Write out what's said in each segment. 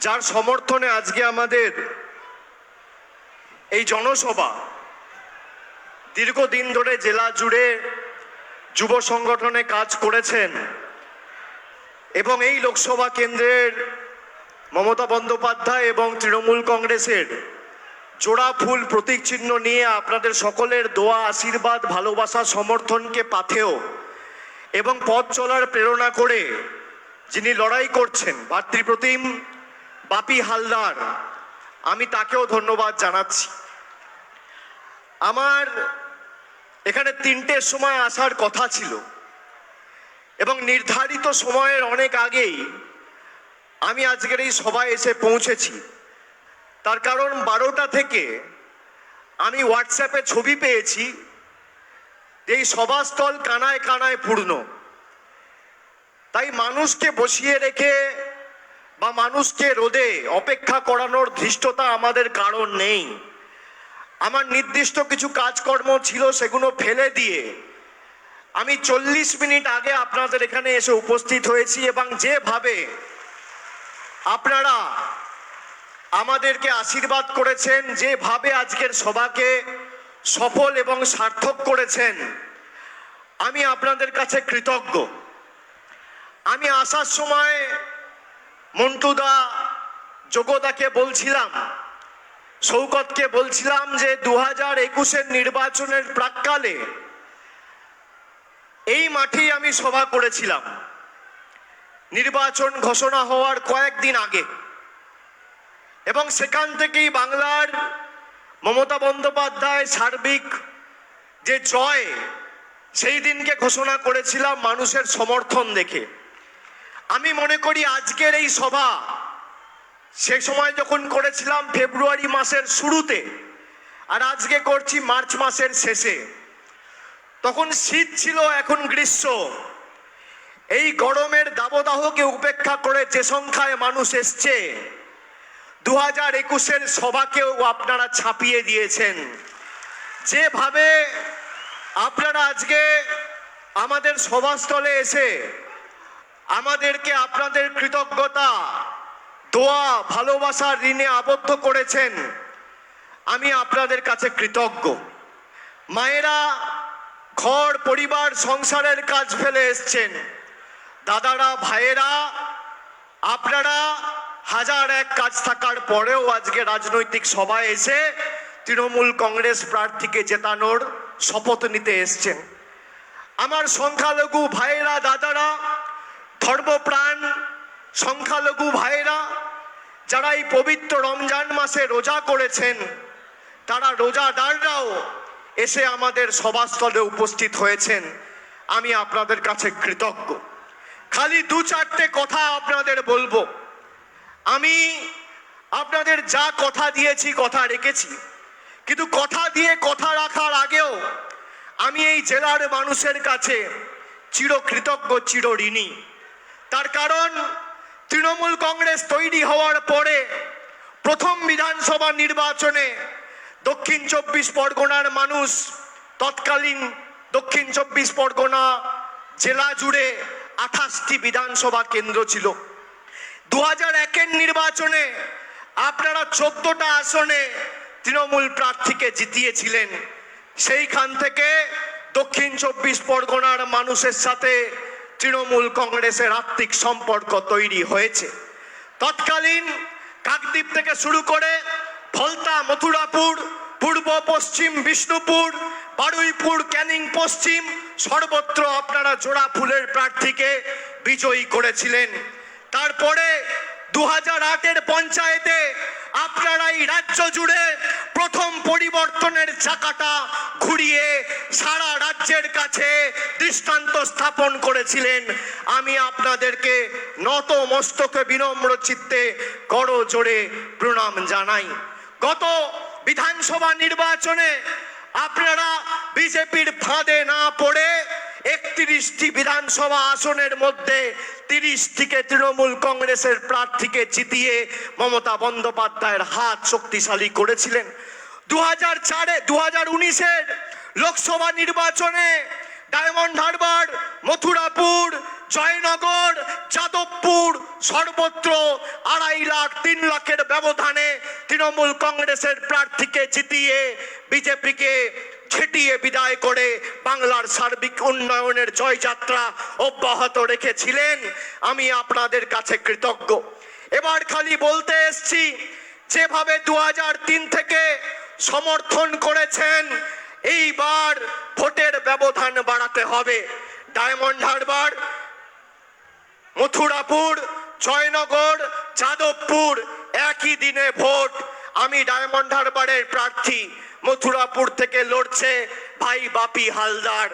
যার সমর্থনে আজকে আমাদের এই জনসভা দীর্ঘদিন ধরে জেলা জুড়ে যুব সংগঠনে কাজ করেছেন এবং এই লোকসভা কেন্দ্রের মমতা বন্দ্যোপাধ্যায় এবং তৃণমূল কংগ্রেসের জোড়া ফুল প্রতীক চিহ্ন নিয়ে আপনাদের সকলের দোয়া, আশীর্বাদ, ভালোবাসা, সমর্থনকে পাথেও এবং পথ চলার প্রেরণা করে যিনি লড়াই করছেন, ভাতৃপ্রতিম বাপি হালদার, আমি তাকেও ধন্যবাদ জানাচ্ছি। আমার এখানে তিনটের সময় আসার কথা ছিল এবং নির্ধারিত সময়ের অনেক আগেই আমি আজকের এই সভায় এসে পৌঁছেছি। তার কারণ বারোটা থেকে আমি হোয়াটসঅ্যাপে ছবি পেয়েছি এই সভাস্থল কানায় কানায় পূর্ণ। তাই মানুষকে বসিয়ে রেখে বা মানুষকে রোদে অপেক্ষা করানোর ধৃষ্টতা আমাদের কারণ নেই। আমার নির্দিষ্ট কিছু কাজকর্ম ছিল সেগুলো ফেলে দিয়ে আমি চল্লিশ মিনিট আগে আপনাদের এখানে এসে উপস্থিত হয়েছি এবং যেভাবে আপনারা আমাদেরকে আশীর্বাদ করেছেন, যেভাবে আজকের সভাকে সফল এবং সার্থক করেছেন, আমি আপনাদের কাছে কৃতজ্ঞ। আমি আসার সময় মন্টুদা যোগদাকে বলছিলাম শৌকতকে বলছিলাম যে দু হাজার একুশের নির্বাচনের প্রাককালে এই মাঠেই আমি সভা করেছিলাম। নির্বাচন ঘোষণা হওয়ার কয়েকদিন আগে। এবং সেখান থেকেই বাংলার মমতা বন্দ্যোপাধ্যায় সার্বিক যে জয়, সেই দিনকে ঘোষণা করেছিলাম মানুষের সমর্থন দেখে। আমি মনে করি আজকের এই সভা, সে সময় যখন করেছিলাম ফেব্রুয়ারি মাসের শুরুতে, আর আজকে করছি মার্চ মাসের শেষে, তখন শীত ছিল, এখন গ্রীষ্ম। এই গরমের দাবদাহকে উপেক্ষা করে যে সংখ্যায় মানুষ এসছে দু হাজার একুশের সভাকেও আপনারা ছাপিয়ে দিয়েছেন। যেভাবে আপনারা আজকে আমাদের সভাস্থলে এসে আমাদেরকে আপনাদের কৃতজ্ঞতা, দোয়া ভালোবাসার ঋণে আবদ্ধ করেছেন। আমি আপনাদের কাছে কৃতজ্ঞ। মায়েরা ঘর, পরিবার, সংসারের কাজ ফেলে এসছেন। দাদারা, ভাইয়েরা, আপনারা হাজার এক কাজ থাকার পরেও আজকে রাজনৈতিক সভায় এসে তৃণমূল কংগ্রেস প্রার্থীকে জেতানোর শপথ নিতে এসছেন। আমার সংখ্যালঘু ভাইয়েরা, দাদারা ধর্মপ্রাণ সংখ্যালঘু ভাইয়েরা যারা এই পবিত্র রমজান মাসে রোজা করেছেন, তারা রোজাদাররাও এসে আমাদের সভাস্থলে উপস্থিত হয়েছেন। আমি আপনাদের কাছে কৃতজ্ঞ। খালি দু চারটে কথা আপনাদের বলব। আমি আপনাদের যা কথা দিয়েছি, কথা রেখেছি। কিন্তু কথা দিয়ে কথা রাখার আগেও আমি এই জেলার মানুষের কাছে চিরকৃতজ্ঞ চির ঋণী তার কারণ, তৃণমূল কংগ্রেস তৈরি হওয়ার পরে প্রথম বিধানসভা নির্বাচনে দক্ষিণ চব্বিশ পরগনার মানুষ তৎকালীন দক্ষিণ চব্বিশ পরগনা জেলা জুড়ে আঠাশটি বিধানসভা কেন্দ্র ছিল। দু হাজার একের নির্বাচনে আপনারা চোদ্দটা আসনে তৃণমূল প্রার্থীকে জিতিয়েছিলেন। সেইখান থেকে দক্ষিণ চব্বিশ পরগনার মানুষের সাথে তৃণমূল কংগ্রেসের আত্মিক সম্পর্ক তৈরি হয়েছে। তৎকালীন কাকদ্বীপ থেকে শুরু করে ফলতা মথুরাপুর, পূর্ব পশ্চিম বিষ্ণুপুর, বারুইপুর, ক্যানিং পশ্চিম, সর্বত্র আপনারা জোড়া ফুলের প্রার্থীকে বিজয়ী করেছিলেন। তারপরে দু হাজার আটের পঞ্চায়েতে আপনারা এই রাজ্য জুড়ে প্রথম পরিবর্তনের চাকাটা ঘুরিয়ে সারা রাজ্যের কাছে দৃষ্টান্ত স্থাপন করেছিলেন। আমি আপনাদেরকে নত মস্তকে বিনম্র চিত্তে করো জোরে প্রণাম জানাই। গত বিধানসভা নির্বাচনে আপনারা বিজেপির ফাঁদে না পড়ে একত্রিশটি বিধানসভা আসনের মধ্যে তিরিশটিকে তৃণমূল কংগ্রেসের প্রার্থীকে জিতিয়ে মমতা বন্দ্যোপাধ্যায়ের হাত শক্তিশালী করেছিলেন। দু হাজার চারে দু হাজার উনিশের লোকসভা নির্বাচনে ডায়মন্ড হারবার, মথুরাপুর, জয়নগর, যাদবপুর সর্বত্র আড়াই লাখ, তিন লাখের ব্যবধানে তৃণমূল কংগ্রেসের প্রার্থীকে জিতিয়ে বিজেপিকে ছেটিয়ে বিদায় করে বাংলার সার্বিক উন্নয়নের জয়যাত্রা অব্যাহত রেখেছিলেন। আমি আপনাদের কাছে কৃতজ্ঞ। এবার খালি বলতে এসছি, যেভাবে দু থেকে সমর্থন করেছেন, এইবার ভোটের ব্যবধান বাড়াতে হবে। ডায়মন্ড হারবার, মথুরাপুর, জয়নগর, যাদবপুর, একই দিনে ভোট। আমি ডায়মন্ড হারবারের প্রার্থী। মথুরাপুর থেকে লড়ছে ভাই বাপি হালদার।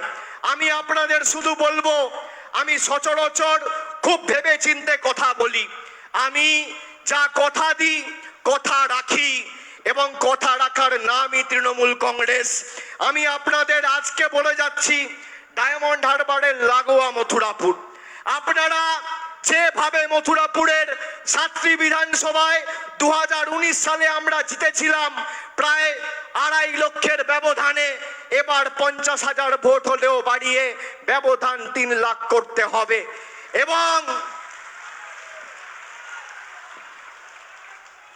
আমি আপনাদের শুধু বলব, আমি সচরাচর খুব ভেবে চিনতে কথা বলি। আমি যা কথা দিই, কথা রাখি এবং কথা রাখার নামই তৃণমূল কংগ্রেস। আমি আপনাদের আজকে বলে যাচ্ছি, ডায়মন্ড হারবারের লাগোয়া মথুরাপুর। আপনারা যেভাবে মথুরাপুরের সাতটি বিধানসভায় দু হাজার উনিশ সালে আমরা জিতেছিলাম, প্রায় আড়াই লক্ষের ব্যবধানে এবার পঞ্চাশ হাজার ভোট হলেও বাড়িয়ে ব্যবধান তিন লাখ করতে হবে। এবং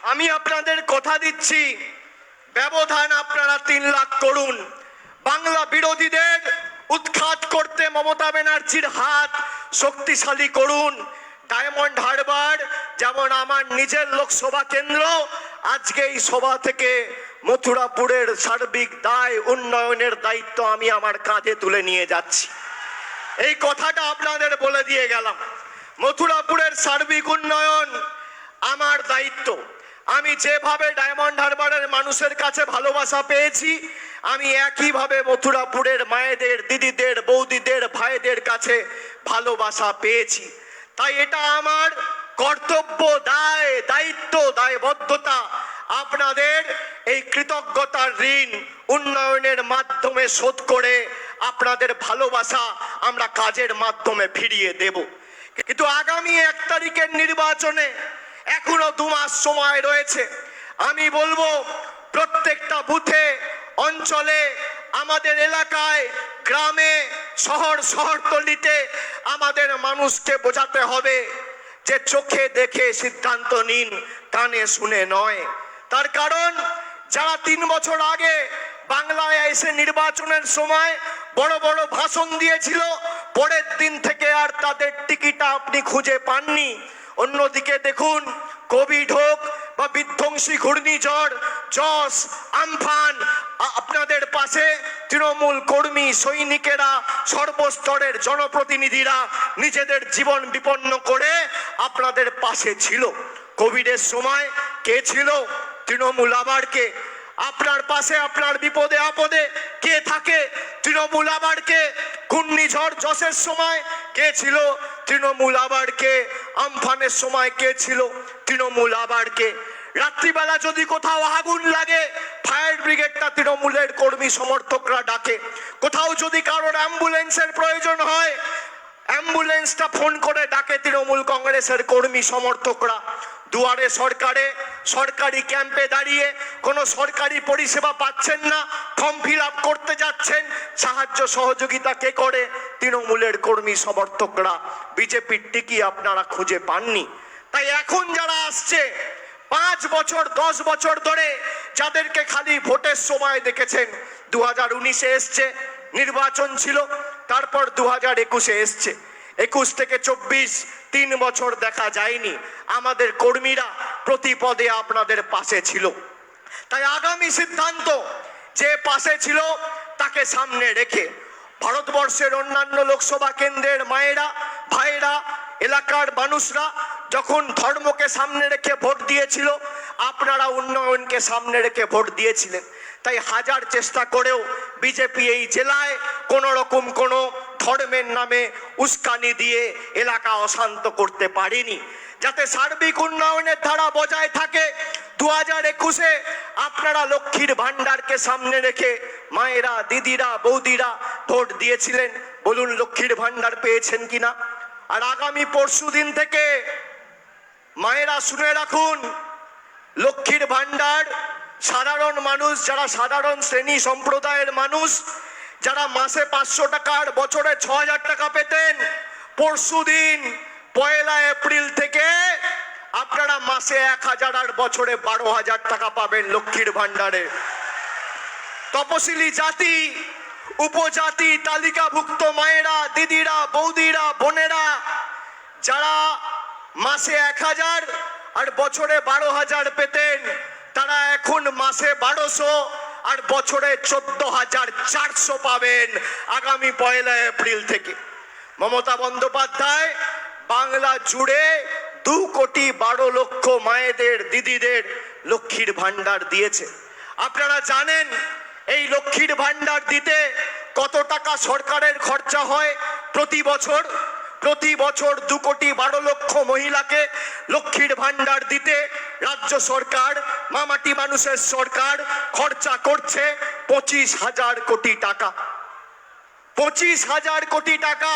আমি আপনাদের কথা দিচ্ছি, ব্যবধান আপনারা তিন লাখ করুন। বাংলা বিরোধীদের উৎখাত করতে মমতা ব্যানার্জির হাত শক্তিশালী করুন। ডায়মন্ড হারবার যেমন আমার নিজের লোকসভা কেন্দ্র, আজকে এই সভা থেকে মথুরাপুরের সার্বিক দায়, উন্নয়নের দায়িত্ব আমি আমার কাঁধে তুলে নিয়ে যাচ্ছি। এই কথাটা আপনাদের বলে দিয়ে গেলাম। মথুরাপুরের সার্বিক উন্নয়ন আমার দায়িত্ব। আমি যেভাবে ডায়মন্ড হারবারের মানুষের কাছে ভালোবাসা পেয়েছি আমি একইভাবে মথুরাপুরের মায়েদের, দিদিদের, বৌদিদের, ভাইদের কাছে ভালোবাসা পেয়েছি। তাই এটা আমার কর্তব্য, দায়, দায়িত্ব, দায়বদ্ধতা। আপনাদের এই কৃতজ্ঞতার ঋণ উন্নয়নের মাধ্যমে শোধ করে আপনাদের ভালোবাসা আমরা কাজের মাধ্যমে ফিরিয়ে দেব। কিন্তু আগামী এক তারিখের নির্বাচনে এখনও দু মাস সময় রয়েছে। আমি বলব, প্রত্যেকটা বুথে অঞ্চলে, আমাদের এলাকায়, গ্রামে, শহর, শহরতলিতে আমাদের মানুষকে বোঝাতে হবে যে চোখে দেখে সিদ্ধান্ত নিন, কানে শুনে নয়। তার কারণ, যারা তিন বছর আগে বাংলায় এসে নির্বাচনের সময় বড় বড় ভাষণ দিয়েছিল, পরের দিন থেকে আর তাদের টিকিটা আপনি খুঁজে পাননি। অন্যদিকে দেখুন, কোভিড হোক বা বিধ্বংসী ঘূর্ণিঝড়, যশ, আমফান আপনাদের পাশে তৃণমূল কর্মী, সৈনিকেরা, সর্বস্তরের জনপ্রতিনিধিরা নিজেদের জীবন বিপন্ন করে আপনাদের পাশে ছিল। কোভিডের সময় কে ছিল? তৃণমূল আবার কে? আপনার পাশে, আপনার বিপদে, আপদে কে থাকে? তৃণমূল আবার কে? ঘূর্ণিঝড়, যশের সময় কে ছিল? তৃণমূল আবার কে? আমফানের সময় কে ছিল? তৃণমূল আবার কে? রাত্রিবেলা যদি কোথাও আগুন লাগে, ফায়ার ব্রিগেডটা তৃণমূলের কর্মী সমর্থকরা ডাকে। কোথাও যদি কারোর অ্যাম্বুলেন্সের প্রয়োজন হয়, অ্যাম্বুলেন্সটা ফোন করে ডাকে তৃণমূল কংগ্রেসের কর্মী সমর্থকরা। দুয়ারে সরকারে, সরকারি ক্যাম্পে দাঁড়িয়ে কোনো সরকারি পরিষেবা পাচ্ছেন না, ফর্ম ফিল আপ করতে যাচ্ছেন, সাহায্য সহযোগিতা কে করে? তৃণমূলের কর্মী সমর্থকরা, বিজেপির টিকি আপনারা খুঁজে পাননি। তাই এখন যারা আসছে, পাঁচ বছর, দশ বছর ধরে যাদেরকে খালি ভোটের সময় দেখেছেন দু হাজার উনিশে এসছে, নির্বাচন ছিল, তারপর দু হাজার একুশে এসছে। একুশ থেকে চব্বিশ তিন বছর দেখা যায়নি। আমাদের কর্মীরা প্রতি পদে আপনাদের পাশে ছিল। তাই আগামী সিদ্ধান্ত যে পাশে ছিল, তাকে সামনে রেখে ভারতবর্ষের অন্যান্য লোকসভা কেন্দ্রের মায়েরা ভাইয়েরা এলাকার মানুষরা যখন ধর্মকে সামনে রেখে ভোট দিয়েছিল, আপনারা উন্নয়নকে সামনে রেখে ভোট দিয়েছিলেন। তাই হাজার চেষ্টা করেও বিজেপি এই জেলায় কোনো রকম কোনো ধর্মের নামে উস্কানি দিয়ে এলাকা অশান্ত করতে পারেনি। যাতে সার্বিক উন্নয়নের ধারা বজায় থাকে দু হাজার একুশে আপনারা লক্ষ্মীর ভাণ্ডারকে সামনে রেখে মায়েরা, দিদিরা, বৌদিরা ভোট দিয়েছিলেন। বলুন, লক্ষ্মীর ভাণ্ডার পেয়েছেন কিনা? আর আগামী পরশু দিন থেকে মায়েরা শুনে রাখুন, লক্ষ্মীর ভাণ্ডার সাধারণ মানুষ, যারা সাধারণ শ্রেণি সম্প্রদায়ের মানুষ, যারা মাসে পাঁচশো টাকা আর বছরে ছ হাজার টাকা পেতেন, পরশুদিন পয়লা এপ্রিল থেকে আপনারা মাসে এক হাজার আর বছরে বারো হাজার টাকা পাবেন লক্ষ্মীর ভাণ্ডারে। তপশিলি জাতি, উপজাতি, তালিকাভুক্ত মায়েরা, দিদিরা, বৌদিরা, বোনেরা, যারা মাসে এক হাজার আর বছরে বারো হাজার পেতেন তারা এখন মাসে বারোশো আর বছরে চোদ্দ হাজার চারশো পাবেন আগামী পয়লা এপ্রিল থেকে। মমতা বন্দ্যোপাধ্যায় বাংলা জুড়ে দু কোটি বারো লক্ষ মায়েদের, দিদিদের লক্ষ্মীর ভাণ্ডার দিয়েছে। আপনারা জানেন, এই লক্ষ্মীর ভাণ্ডার দিতে কত টাকা সরকারের খরচা হয় প্রতি বছর? প্রতি বছর দু কোটি বারো লক্ষ মহিলাকে লক্ষ্মীর ভাণ্ডার দিতে রাজ্য সরকার, মামাটি মানুষের সরকার খরচা করছে পঁচিশ হাজার কোটি টাকা। পঁচিশ হাজার কোটি টাকা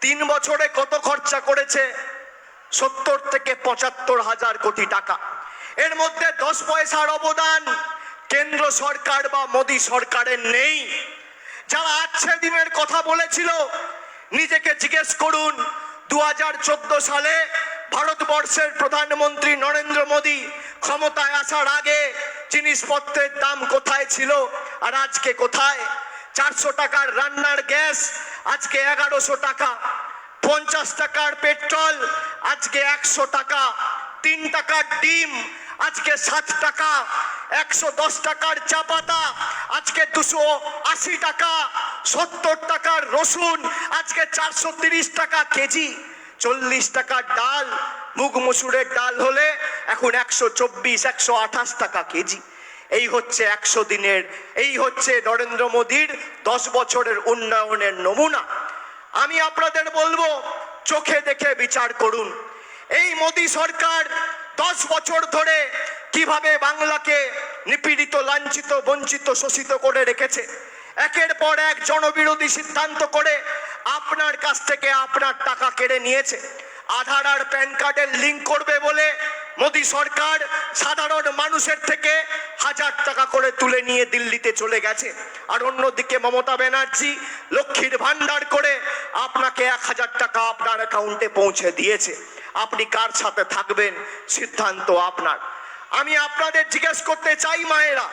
তিন বছরে কত খরচা করেছে? সত্তর থেকে পঁচাত্তর হাজার কোটি টাকা। এর মধ্যে দশ পয়সার অবদান কেন্দ্র সরকার বা মোদী সরকারের নেই। যারা আচ্ছে দিনের কথা বলেছিল নিজেকে জিজ্ঞেস করুন দু হাজার চোদ্দ সালে ভারতবর্ষের প্রধানমন্ত্রী নরেন্দ্র মোদী ক্ষমতায় আসার আগে জিনিসপত্রের দাম কোথায় ছিল আর আজকে কোথায়? চারশো টাকার রান্নার গ্যাস, আজকে এগারোশো টাকা। পঞ্চাশ টাকার পেট্রোল, আজকে একশো টাকা। তিন টাকার ডিম, আজকে সাত টাকা। একশো দশ টাকার চা পাতা আজকে দুশো আশি টাকা। সত্তর টাকার রসুন, আজকে চারশো তিরিশ টাকা কেজি, চল্লিশ টাকার ডাল, মুগ মসুরের ডাল হলে এখন একশো চব্বিশ, একশো আঠাশ টাকা কেজি। এই হচ্ছে একশো দিনের, এই হচ্ছে নরেন্দ্র মোদীর দশ বছরের উন্নয়নের নমুনা। আমি আপনাদের বলব, চোখে দেখে বিচার করুন। এই মোদী সরকার দশ বছর ধরে কীভাবে বাংলাকে নিপীড়িত, লাঞ্ছিত, বঞ্চিত, শোষিত করে রেখেছে একের পর এক জনবিরোধী সিদ্ধান্ত করে আপনার কাছ থেকে আপনার টাকা কেড়ে নিয়েছে। আধার আর প্যান কার্ডের লিঙ্ক করবে বলে মোদী সরকার সাধারণ মানুষের থেকে হাজার টাকা করে তুলে নিয়ে দিল্লিতে চলে গেছে। আর অন্যদিকে মমতা ব্যানার্জি লক্ষ্মীর ভান্ডার করে আপনাকে এক হাজার টাকা আপনার অ্যাকাউন্টে পৌঁছে দিয়েছে। আপনি কার সাথে থাকবেন? সিদ্ধান্ত আপনার। আমি আপনাদের জিজ্ঞেস করতে চাই মায়েরা,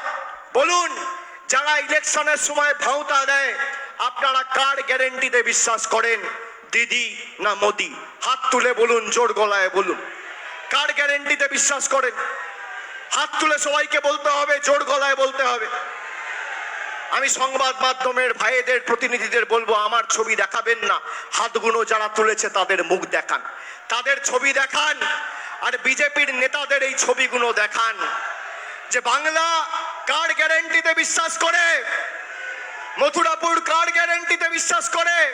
বলুন যারা ইলেকশনের সময় ভাওতা দেয়, আপনারা কার গ্যারেন্টিতে বিশ্বাস করেন? দিদি না মোদি? হাত তুলে বলুন, জোর গলায় বলুন। কার গ্যারেন্টিতে বিশ্বাস করেন? হাত তুলে সবাইকে বলতে হবে, জোর গলায় বলতে হবে। আমি সংবাদ মাধ্যমের ভাইদের প্রতিনিধিদের বলব, আমার ছবি দেখাবেন না। হাতগুলো যারা তুলেছে, তাদের মুখ দেখান। তাদের ছবি দেখান, আর বিজেপির নেতাদের এই ছবিগুলো দেখান। যে বাংলা কার গ্যারেন্টিতে বিশ্বাস করে। মথুরাপুর কার গ্যারেন্টিতে বিশ্বাস করে।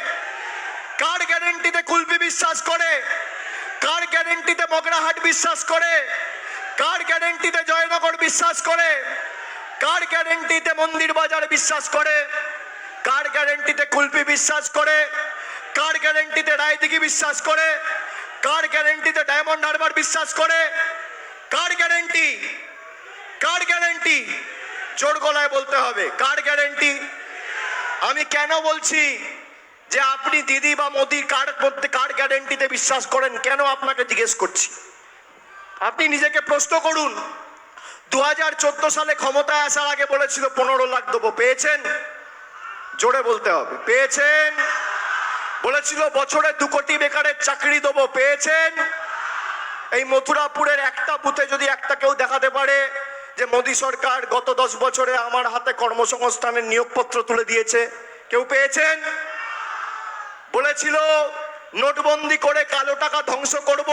কার গ্যারেন্টিতে কুলপি বিশ্বাস করে। কার গ্যারেন্টিতে মগরাহাট বিশ্বাস করে। কার গ্যারেন্টিতে জয়নগর বিশ্বাস করে। কার গ্যারেন্টিতে মন্দির বাজার বিশ্বাস করে। কার গ্যারেন্টিতে কুলপি বিশ্বাস করে। কার গ্যারেন্টিতে রায়দিঘি বিশ্বাস করে। কার গ্যারেন্টিতে ডায়মন্ড হারবার বিশ্বাস করে। কার গ্যারেন্টি কার গ্যারেন্টি জোর গলায় বলতে হবে, কার গ্যারেন্টি আমি কেন বলছি যে আপনি দিদি বা মোদির কার মধ্যে, কার গ্যারেন্টিতে বিশ্বাস করেন? কেন আপনাকে জিজ্ঞেস করছি? আপনি নিজেকে প্রশ্ন করুন। দু হাজার চোদ্দ সালে ক্ষমতায় আসার আগে বলেছিল, পনেরো লাখ দেবো। পেয়েছেন? জোরে বলতে হবে। পেয়েছেন? বলেছিল, বছরে দু কোটি বেকারের চাকরি দেবো। পেয়েছেন? এই মথুরাপুরের একটা বুথে যদি একটা কেউ দেখাতে পারে যে মোদী সরকার গত দশ বছরে আমার হাতে কর্মসংস্থানের নিয়োগপত্র তুলে দিয়েছে। কেউ পেয়েছেন? বলেছিল, নোটবন্দি করে কালো টাকা ধ্বংস করব।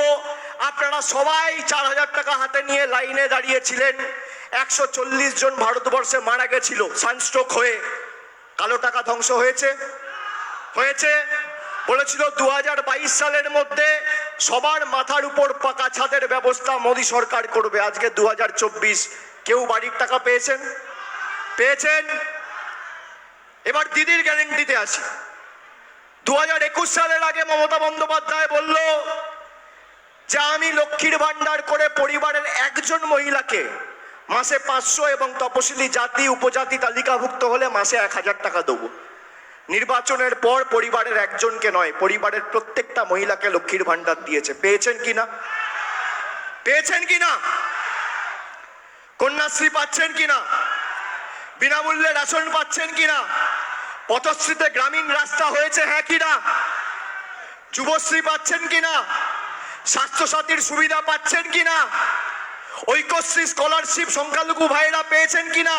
আপনারা সবাই চার হাজার টাকা হাতে নিয়ে লাইনে দাঁড়িয়েছিলেন। একশো চল্লিশ জন ভারতবর্ষে মারা গেছিল সানস্ট্রোক হয়ে। কালো টাকা ধ্বংস হয়েছে? হয়েছে। বলেছিল দু হাজার বাইশ সালের মধ্যে সবার মাথার উপর পাকা ছাদের ব্যবস্থা মোদী সরকার করবে। আজকে দু হাজার চব্বিশ কেউ বাড়ির টাকা পেয়েছেন? পেয়েছেন? এবার দিদির গ্যারেন্টিতে আসি। দু হাজার একুশ সালের আগে মমতা বন্দ্যোপাধ্যায় বলল, যে আমি লক্ষ্মীর ভান্ডার করে পরিবারের একজন মহিলাকে মাসে পাঁচশো এবং তপশিলি জাতি উপজাতি তালিকাভুক্ত হলে মাসে এক হাজার টাকা দেবো। নির্বাচনের পর পরিবারের একজনকে নয়, পরিবারের প্রত্যেকটা মহিলাকে লক্ষ্মীর ভান্ডার দিয়েছে। পেয়েছেন কি না? পেয়েছেন কি না? কন্যাশ্রী পাচ্ছেন কি না বিনামূল্যে রেশন পাচ্ছেন কি না পথশ্রীতে গ্রামীণ রাস্তা হয়েছে হ্যাঁ কি না? যুবশ্রী পাচ্ছেন কি না স্বাস্থ্যসাথীর সুবিধা পাচ্ছেন কি না ঐক্যশ্রী স্কলারশিপ সংখ্যালঘু ভাইরা পেয়েছেন কি না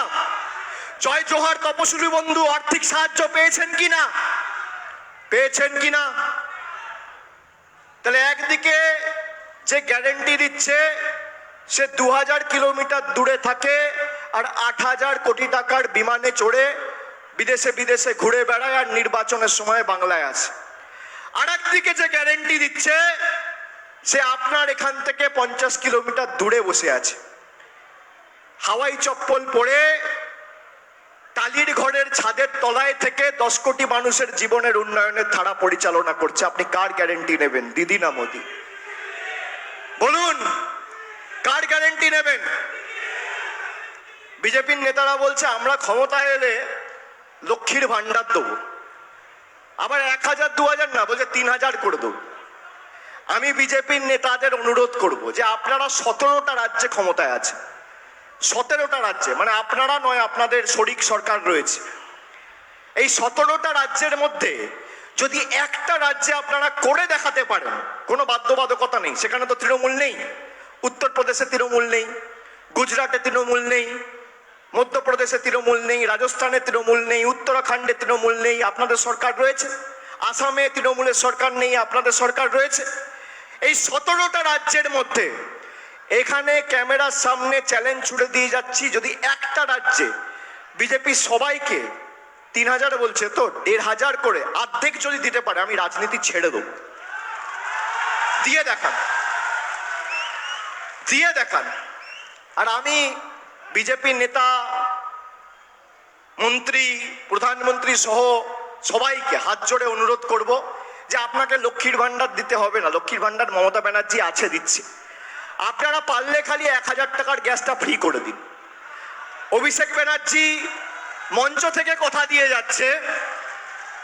জয় জোহার তপশিলি বন্ধু আর্থিক সাহায্য পেয়েছেন কি না পেয়েছেন কি না তাহলে একদিকে যে গ্যারেন্টি দিচ্ছে সে দু হাজার কিলোমিটার দূরে থাকে আর আট হাজার কোটি টাকার বিমানে চড়ে বিদেশে বিদেশে ঘুরে বেড়ায় আর নির্বাচনের সময় বাংলায় আসে। আর একদিকে যে গ্যারেন্টি দিচ্ছে, সে আপনার এখান থেকে পঞ্চাশ কিলোমিটার দূরে বসে আছে। হাওয়াই চপ্পল পরে টালির ঘরের ছাদের তলায় থেকে দশ কোটি মানুষের জীবনের উন্নয়নের ধারা পরিচালনা করছে। আপনি কার গ্যারেন্টি নেবেন? দিদি না মোদি? বলুন। কার গ্যারেন্টি নেবেন? বিজেপির নেতারা বলছে, আমরা ক্ষমতায় এলে লক্ষ্মীর ভান্ডার দেবো। আবার এক হাজার, দু হাজার না, বলছে তিন হাজার করে দেবো। আমি বিজেপির নেতাদের অনুরোধ করব যে আপনারা সতেরোটা রাজ্যে ক্ষমতায় আছে সতেরোটা রাজ্যে মানে আপনারা নয়, আপনাদের শরিক সরকার রয়েছে। এই সতেরোটা রাজ্যের মধ্যে যদি একটা রাজ্যে আপনারা করে দেখাতে পারেন, কোনো বাধ্যবাধকতা নেই, সেখানে তো তৃণমূল নেই। উত্তরপ্রদেশে তৃণমূল নেই, গুজরাটে তৃণমূল নেই, মধ্যপ্রদেশে তৃণমূল নেই, রাজস্থানে তৃণমূল নেই, উত্তরাখণ্ডে তৃণমূল নেই, আপনাদের সরকার রয়েছে। আসামে তৃণমূলের সরকার নেই, আপনাদের সরকার রয়েছে। এই সতেরোটা রাজ্যের মধ্যে এখানে ক্যামেরার সামনে চ্যালেঞ্জ ছুড়ে দিয়ে যাচ্ছি, যদি একটা রাজ্যে বিজেপি সবাইকে তিন হাজার বলছে, তো দেড় হাজার করে অর্ধেক যদি দিতে পারে, আমি রাজনীতি ছেড়ে দেবো। দিয়ে দেখান। দিয়ে দেখান। আর আমি বিজেপি নেতা, মন্ত্রী, প্রধানমন্ত্রী সহ সবাইকে হাত জোড়ে অনুরোধ করব যে আপনাকে লক্ষ্মীর ভান্ডার দিতে হবে না। লক্ষ্মীর ভান্ডার মমতা ব্যানার্জি আছে দিচ্ছে। আপনারা পারলে খালি এক হাজার টাকার গ্যাসটা ফ্রি করে দিন। অভিষেক ব্যানার্জি মঞ্চ থেকে কথা দিয়ে যাচ্ছে।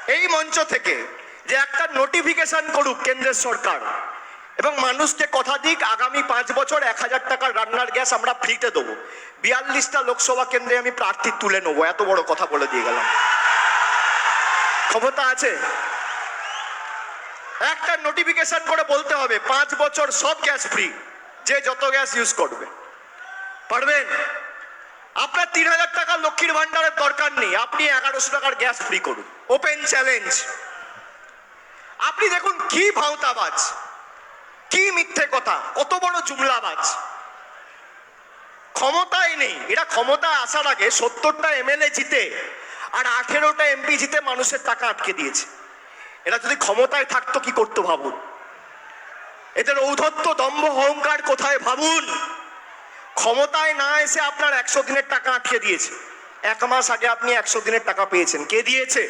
এই মঞ্চ থেকে যে একটা নোটিফিকেশন করুক কেন্দ্রের সরকার। এবং মানুষকে কথা দিক, আগামী পাঁচ বছর এক হাজার টাকার রান্নার গ্যাস আমরা ফ্রিতে দেবো। বিয়াল্লিশটা লোকসভা কেন্দ্রে আমি প্রার্থী তুলে নেব, এত বড় কথা বলে দিয়ে গেলাম। ক্ষমতা আছে? একটা নোটিফিকেশন করে বলতে হবে, পাঁচ বছর সব গ্যাস ফ্রি যে যত গ্যাস ইউজ করবে। পারবেন? আপনার তিন হাজার টাকা লক্ষ্মীর ভান্ডারের দরকার নেই, আপনি এগারোশো টাকার গ্যাস ফ্রি করুন। ওপেন চ্যালেঞ্জ আপনি দেখুন কি ভাওতাবাজ। কি মিথ্যে কথা? কত বড় জুমলাবাজ। ক্ষমতায় নেই। এরা ক্ষমতা আসার আগে সত্তরটা এমএলএ জিতে আর আঠেরোটা এমপি জিতে মানুষের টাকা আটকে দিয়েছে। এরা যদি ক্ষমতায় থাকতো কি করতো ভাবুন? এদের ঔদ্ধত্য দম্ভ, অহংকার কোথায় ভাবুন? ক্ষমতায় না এসে আপনার একশো দিনের টাকা আটকে দিয়েছে। এক মাস আগে আপনি একশো দিনের টাকা পেয়েছেন। কে দিয়েছে?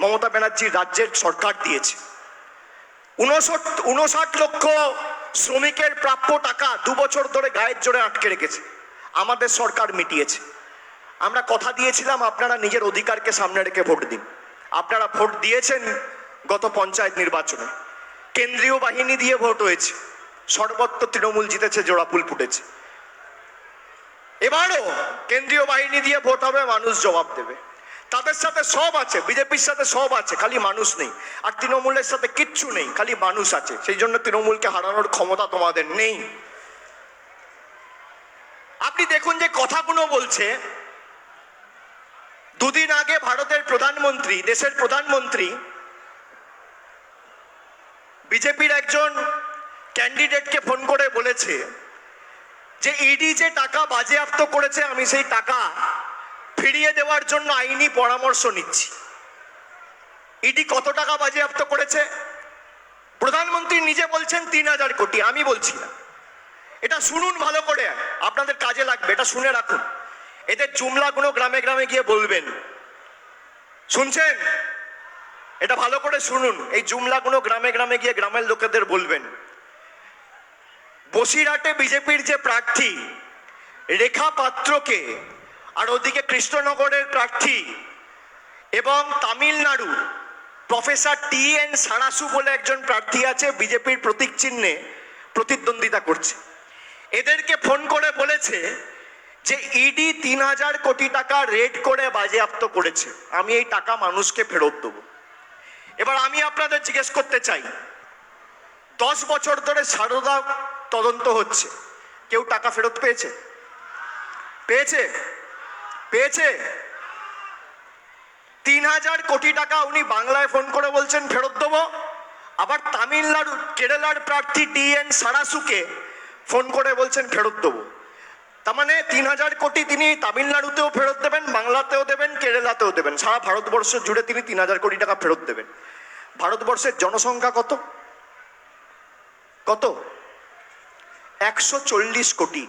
মমতা ব্যানার্জির রাজ্যের সরকার দিয়েছে। উনষট উনষাট লক্ষ শ্রমিকের প্রাপ্য টাকা দু বছর ধরে গায়ের জোরে আটকে রেখেছে। আমাদের সরকার মিটিয়েছে। আমরা কথা দিয়েছিলাম, আপনারা নিজের অধিকারকে সামনে রেখে ভোট দিন। আপনারা ভোট দিয়েছেন গত পঞ্চায়েত নির্বাচনে। কেন্দ্রীয় বাহিনী দিয়ে ভোট হয়েছে। সর্বত্র তৃণমূল জিতেছে জোড়াফুল ফুটেছে। এবারও কেন্দ্রীয় বাহিনী দিয়ে ভোট হবে, মানুষ জবাব দেবে। তাদের সাথে সব আছে, বিজেপির সাথে সব আছে, খালি মানুষ নেই। আর তৃণমূলের সাথে কিচ্ছু নেই, খালি মানুষ আছে। সেই জন্য তৃণমূলকে হারানোর ক্ষমতা তোমাদের নেই। আপনি দেখুন যে কথাগুলো বলছে, দুদিন আগে ভারতের প্রধানমন্ত্রী, দেশের প্রধানমন্ত্রী, বিজেপির একজন ক্যান্ডিডেটকে ফোন করে বলেছে যে, ইডি যে টাকা বাজেয়াপ্ত করেছে, আমি সেই টাকা ফিরিয়ে দেওয়ার জন্য আইনি পরামর্শ নিচ্ছি। ইডি কত টাকা বাজেয়াপ্ত করেছে? প্রধানমন্ত্রী নিজে বলছেন তিন হাজার কোটি, আমি বলছি না। এটা শুনুন ভালো করে, আপনাদের কাজে লাগবে, এটা শুনে রাখুন। এদের জুমলাগুলো গ্রামে গ্রামে গিয়ে বলবেন। শুনছেন? এটা ভালো করে শুনুন, এই জুমলাগুলো গ্রামে গ্রামে গিয়ে গ্রামের লোকেদের বলবেন। বসিরহাটে বিজেপির যে প্রার্থী, রেখা পাত্রকে আর ওদিকে কৃষ্ণনগরের প্রার্থী এবং Tamil Nadu, professor T N Sarasu বলে একজন প্রার্থী আছে, বিজেপির প্রতীক চিহ্নে প্রতিদ্বন্দ্বিতা করছে। এদেরকে ফোন করে বলেছে যে ইডি তিন হাজার কোটি টাকা রেড করে বাজেয়াপ্ত করেছে। আমি এই টাকা মানুষকে ফেরত দেবো। এবার আমি আপনাদের জিজ্ঞেস করতে চাই, দশ বছর ধরে সারদা তদন্ত হচ্ছে, কেউ টাকা ফেরত পেয়েছে? পেয়েছে? পেয়েছে? তিন হাজার কোটি টাকা উনি বাংলায় ফোন করে বলছেন, ফেরত দেবো। আবার তামিলনাড়ু, কেরালার প্রার্থী টি এন সারাসুকে ফোন করে বলছেন, ফেরত দেবো। তার মানে তিন হাজার কোটি তিনি তামিলনাড়ুতেও ফেরত দেবেন, বাংলাতেও দেবেন, কেরালাতেও দেবেন। সারা ভারতবর্ষ জুড়ে তিনি তিন হাজার কোটি টাকা ফেরত দেবেন। ভারতবর্ষের জনসংখ্যা কত? কত? একশো চল্লিশ কোটি।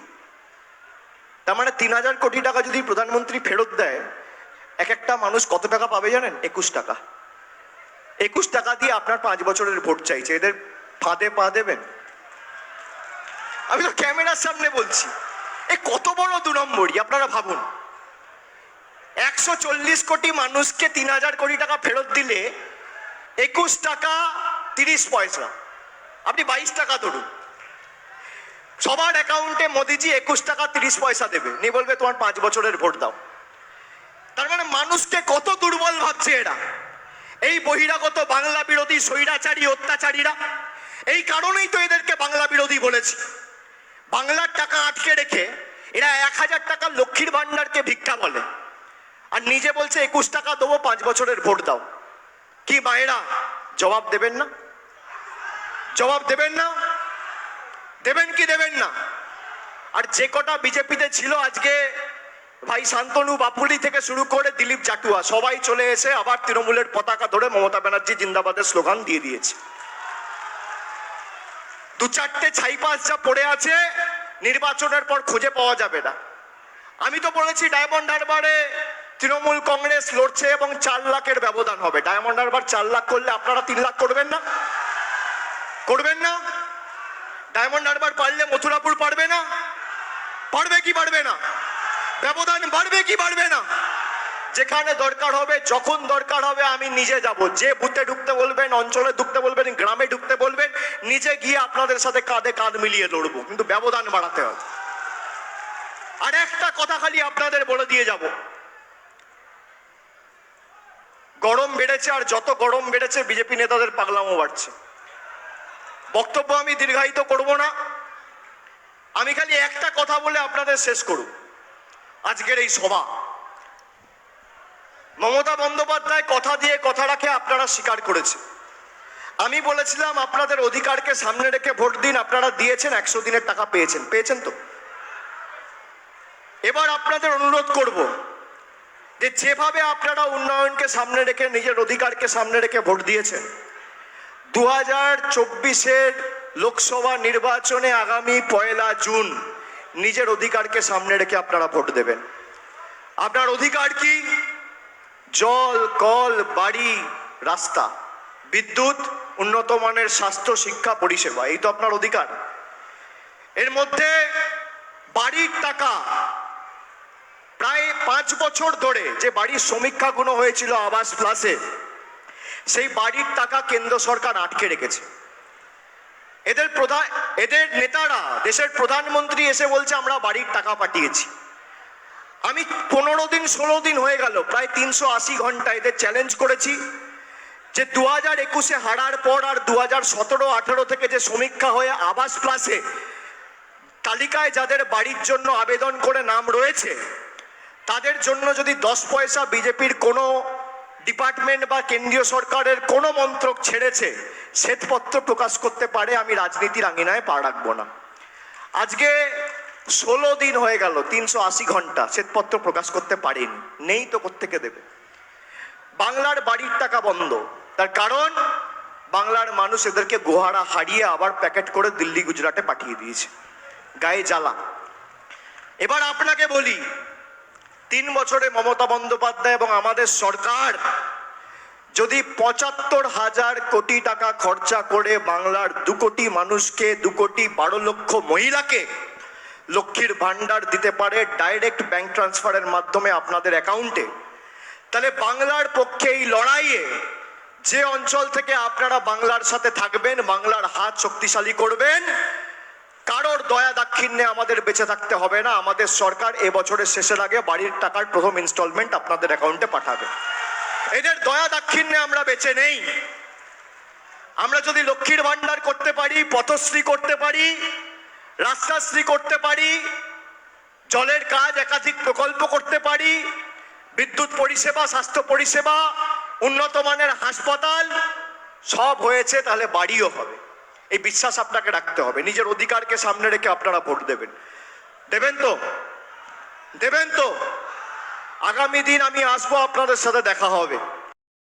তার মানে তিন হাজার কোটি টাকা যদি প্রধানমন্ত্রী ফেরত দেয়, এক একটা মানুষ কত টাকা পাবে জানেন? একুশ টাকা। একুশ টাকা দিয়ে আপনার পাঁচ বছরের ভোট চাইছে। এদের ফাঁদে পা দেবেন। আমি তো ক্যামেরার সামনে বলছি, এ কত বড় দু নম্বরই, আপনারা ভাবুন। একশো চল্লিশ কোটি মানুষকে তিন হাজার কোটি টাকা ফেরত দিলে একুশ টাকা তিরিশ পয়সা। আপনি বাইশ টাকা ধরুন। সবার অ্যাকাউন্টে মোদিজি একুশ টাকা তিরিশ পয়সা দেবে। নিয়ে বলবে, তোমার পাঁচ বছরের ভোট দাও। তার মানে মানুষকে কত দুর্বল ভাবছে এরা। এই বহিরাগত বাংলা বিরোধী স্বৈরাচারী অত্যাচারীরা, এই কারণেই তো এদেরকে বাংলা বিরোধী বলেছি। বাংলার টাকা আটকে রেখে এরা এক হাজার টাকা লক্ষ্মীর ভান্ডারকে ভিক্ষা বলে। আর নিজে বলছে, একুশ টাকা দেবো, পাঁচ বছরের ভোট দাও। কি মায়েরা জবাব দেবেন না? জবাব দেবেন না? দেবেন কি দেবেন না? আর যে কটা বিজেপিতে ছিল আজকে, ভাই শান্তনু বাপুলি থেকে শুরু করে দিলীপ জাটুয়া, সবাই চলে এসে আবার তৃণমূলের পতাকা ধরে মমতা ব্যানার্জি জিন্দাবাদের স্লোগান দিয়ে দিয়েছে। দু চারটে ছাইপাস যা পড়ে আছে, নির্বাচনের পর খুঁজে পাওয়া যাবে না। আমি তো বলেছি, ডায়মন্ড হারবারে তৃণমূল কংগ্রেস লড়ছে এবং চার লাখের ব্যবধান হবে। ডায়মন্ড হারবার চার লাখ করলে আপনারা তিন লাখ করবেন না? করবেন না? ডায়মন্ড হারবার পারলে মথুরাপুর পারবে না? পারবে কি পারবে না? ব্যবধান বাড়বে কি বাড়বে না? যেখানে দরকার হবে, যখন দরকার হবে, আমি নিজে যাব। যে বুথে ঢুকতে বলবেন, অঞ্চলে ঢুকতে বলবেন, গ্রামে ঢুকতে বলবেন, নিজে গিয়ে আপনাদের সাথে কাঁধে কাঁধ মিলিয়ে লড়বো। কিন্তু ব্যবধান বাড়াতে হবে। আর একটা কথা খালি আপনাদের বলে দিয়ে যাব। গরম বেড়েছে আর যত গরম বেড়েছে, বিজেপি নেতাদের পাগলামো বাড়ছে। বক্তব্য আমি দীর্ঘায়িত করব না। আমি খালি একটা কথা বলে আপনাদের শেষ করব আজকের এই সভা। মমতা বন্দ্যোপাধ্যায় কথা দিয়ে কথা রাখে আপনারা স্বীকার করেছে আমি বলেছিলাম, আপনাদের অধিকারকে সামনে রেখে ভোট দিন, আপনারা দিয়েছেন, একশো দিনের টাকা পেয়েছেন। পেয়েছেন তো? এবার আপনাদের অনুরোধ করব যে যেভাবে আপনারা উন্নয়নকে সামনে রেখে, নিজের অধিকারকে সামনে রেখে ভোট দিয়েছেন দু হাজার চব্বিশের লোকসভা নির্বাচনে আগামী পয়লা জুন নিজের অধিকারকে সামনে রেখে আপনারা ভোট দেবেন। আপনার অধিকার কি? জল, কল, বাড়ি, রাস্তা, বিদ্যুৎ, উন্নত মানের স্বাস্থ্য, শিক্ষা, পরিষেবা, এই তো আপনার অধিকার। এর মধ্যে বাড়ির টাকা প্রায় পাঁচ বছর ধরে যে বাড়ির সমীক্ষাগুলো হয়েছিল আবাস প্লাসে সেই বাড়ির টাকা কেন্দ্র সরকার আটকে রেখেছে। এদের প্রধান, এদের নেতারা, দেশের প্রধানমন্ত্রী এসে বলছে, আমরা বাড়ির টাকা পাঠিয়েছি। আমি পনেরো দিন, ষোলো দিন হয়ে গেল, প্রায় তিনশো আশি ঘণ্টা এদের চ্যালেঞ্জ করেছি যে দু হাজার একুশে হারার পর আর দু হাজার সতেরো, আঠেরো থেকে যে সমীক্ষা হয়ে আবাস প্লাসে তালিকায় যাদের বাড়ির জন্য আবেদন করে নাম রয়েছে, তাদের জন্য যদি দশ পয়সা বিজেপির কোনো ডিপার্টমেন্ট বা কেন্দ্রীয় সরকারের কোনো মন্ত্রক ছেড়েছে, শ্বেতপত্র প্রকাশ করতে পারে, আমি রাজনীতির আঙিনায় পা রাখব না। আজকে ষোলো দিন হয়ে গেল, তিনশো আশি ঘণ্টা শ্বেতপত্র প্রকাশ করতে পারেনি, নেই তো কোত্থেকে দেবে? বাংলার বাড়ির টাকা বন্ধ, তার কারণ বাংলার মানুষ এদেরকে গোহারা হারিয়ে আবার প্যাকেট করে দিল্লি, গুজরাটে পাঠিয়ে দিয়েছে, গায়ে জ্বালা। এবার আপনাকে বলি তিন বছরে মমতা বন্দ্যোপাধ্যায় এবং আমাদের সরকার যদি পঁচাত্তর হাজার কোটি টাকা খরচা করে বাংলার দু কোটি মানুষকে, দু কোটি বারো লক্ষ মহিলাকে লক্ষ্মীর ভান্ডার দিতে পারে ডাইরেক্ট ব্যাংক ট্রান্সফারের মাধ্যমে আপনাদের অ্যাকাউন্টে তাহলে বাংলার পক্ষে এই লড়াইয়ে যে অঞ্চল থেকে আপনারা বাংলার সাথে থাকবেন, বাংলার হাত শক্তিশালী করবেন কারোর দয়া দাক্ষিণ্যে আমাদের বেঁচে থাকতে হবে না। আমাদের সরকার এবছরের শেষের আগে বাড়ির টাকার প্রথম ইনস্টলমেন্ট আপনাদের অ্যাকাউন্টে পাঠাবে। এদের দয়া দাক্ষিণ্যে আমরা বেঁচে নেই। আমরা যদি লক্ষ্মীর ভান্ডার করতে পারি, পথশ্রী করতে পারি, রাস্তাশ্রী করতে পারি, জলের কাজ একাধিক প্রকল্প করতে পারি, বিদ্যুৎ পরিষেবা, স্বাস্থ্য পরিষেবা, উন্নত মানের হাসপাতাল, সব হয়েছে তাহলে বাড়িও হবে। এই বিশ্বাস আপনাকে রাখতে হবে। নিজের অধিকারকে সামনে রেখে আপনারা ভোট দেবেন। দেবেন তো? দেবেন তো? আগামী দিন আমি আসব, আপনাদের সাথে দেখা হবে।